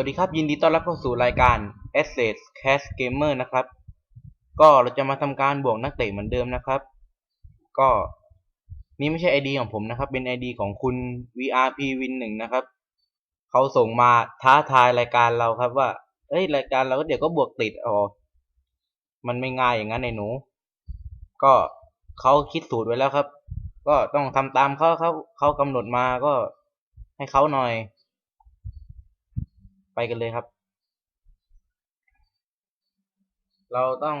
วัสดีครับ ยินดีต้อนรับเข้าสู่รายการ Access Cast Gamer นะครับ ก็เราจะมาทำการบวกนักเตะเหมือนเดิมนะครับ ก็นี่ไม่ใช่ ID ของผมนะครับ เป็น ID ของคุณ VRP Win 1นะครับ เขาส่งมาท้าทายรายการเราครับว่า เอ้ยรายการเราก็เดี๋ยวก็บวกติดอ๋อมันไม่ง่ายอย่างนั้นไอ้หนู ก็เขาคิดสูตรไว้แล้วครับ ก็ต้องทำตามเขาเขาเขากำหนดมาก็ให้เขาหน่อย กันเลยครับ เราต้อง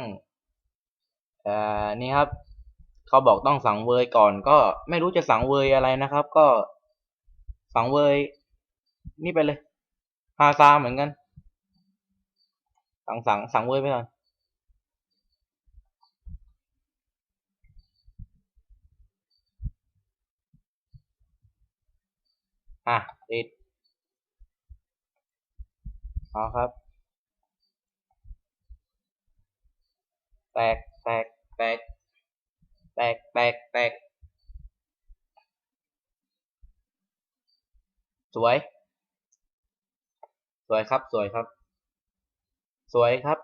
เอ่อนี่ครับ เขาบอกต้องสังเวยก่อน ก็ไม่รู้จะสังเวยอะไรนะครับ ก็สังเวย นี่ไปเลยฮาซาเหมือนกัน สังสังสังเวยไปก่อนอะติด เอาครับ แตกแตกแตกแตกแตกแตกสวย สวยครับสวยครับ สวยครับ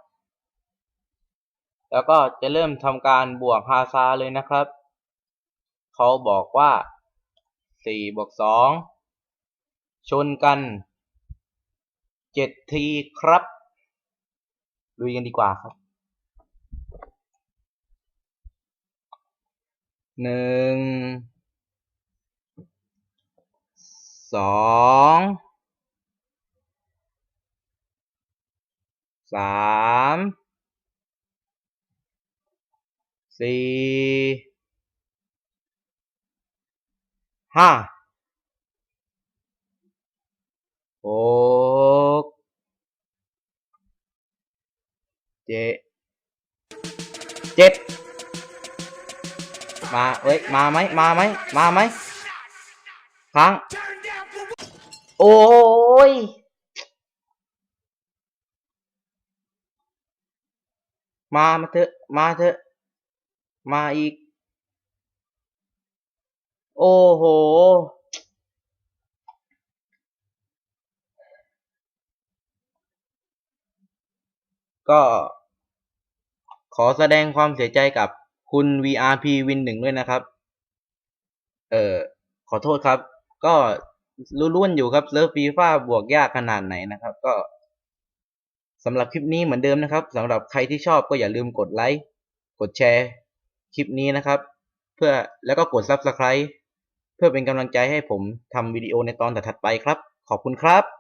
แล้วก็จะเริ่มทำการบวกฮาซาเลยนะครับเขาบอกว่าสี่บวกสองชนกัน เจ็ดทีครับลุยกันดีกว่าครับหนึ่งสองสามสี่ห้าหก เจ็ดเจ็ดมาเอ้ย มาไหมมาไหมมาไหมค้าง โอ้ยมา มาเถอะ มาเถอะ มาอีก โอ้โห ก็ ขอแสดงความเสียใจกับคุณ VRP Win 1ด้วยนะครับ เออขอโทษครับ ก็รู้ๆอยู่ครับเซิร์ฟฟีฟ่าบวกยากขนาดไหนนะครับ ก็สำหรับคลิปนี้เหมือนเดิมนะครับสำหรับใครที่ชอบก็อย่าลืมกดไลค์กดแชร์คลิปนี้นะครับ เพื่อแล้วก็กด Subscribe เพื่อเป็นกำลังใจให้ผมทำวิดีโอในตอนถัดไปครับ ขอบคุณครับ